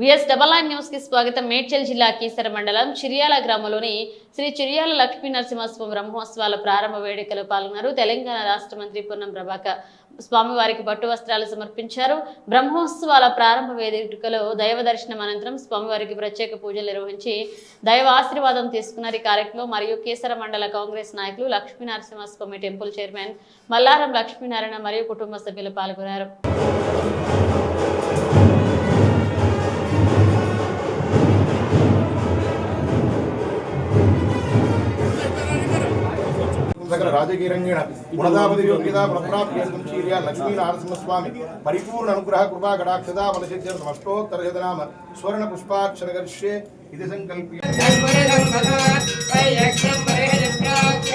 VS double nine న్యూస్కి స్వాగతం. మేడ్చల్ జిల్లా కీసర మండలం చిరియాల గ్రామంలోని శ్రీ చిరియాల లక్ష్మీ నరసింహస్వామి బ్రహ్మోత్సవాల ప్రారంభ వేడుకలు పాల్గొన్నారు. తెలంగాణ రాష్ట్ర మంత్రి పొన్నం ప్రభాకర్ స్వామివారికి పట్టు వస్త్రాలు సమర్పించారు. బ్రహ్మోత్సవాల ప్రారంభ వేదికలో దైవ దర్శనం అనంతరం స్వామివారికి ప్రత్యేక పూజలు నిర్వహించి దైవ ఆశీర్వాదం తీసుకున్నారు. ఈ కార్యక్రమంలో మరియు కీసర మండల కాంగ్రెస్ నాయకులు లక్ష్మీ నరసింహస్వామి టెంపుల్ చైర్మన్ మల్లారం లక్ష్మీనారాయణ మరియు కుటుంబ సభ్యులు పాల్గొన్నారు. సకల రాజకీరంగేణ గుణదాపతి యోగ్యత పునఃప్రాప్యేతం చీర్య లక్ష్మీ నరసింహస్వామి పరిపూర్ణ అనుగ్రహ కృపా కటాక్షదా బలసిద్ధ్యర్థం అష్టోత్తర శతనామ స్వర్ణ పుష్పాక్షర ఇది సంకల్ప్య